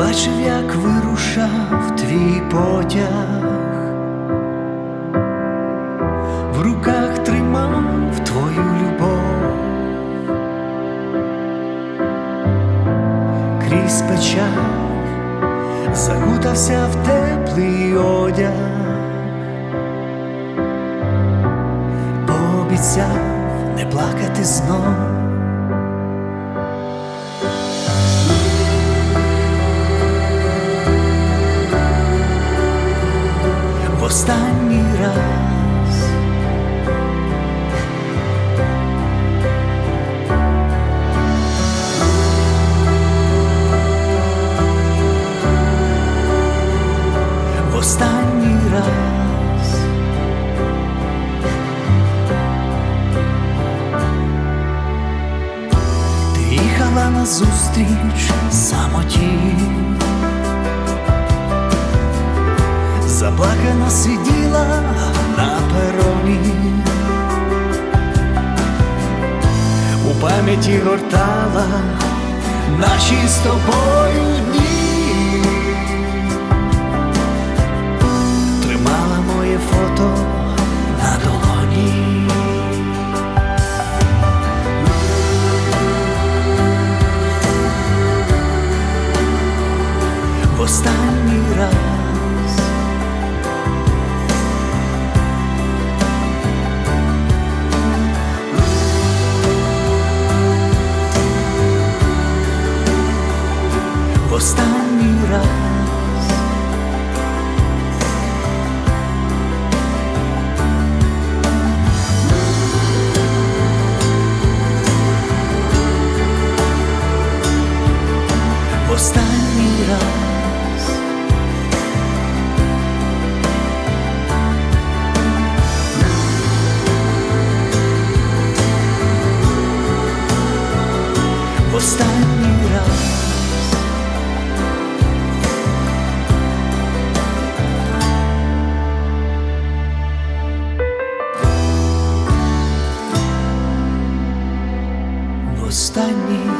бачив, як вирушав твій потяг, в руках тримав твою любов, крізь печаль закутався в теплий одяг, пообіцяв не плакати знов. Останній раз. В останній раз. Ти їхала назустріч самоті. Пам'яті гортала. Наші з тобою дні, останній раз. Останній раз. останній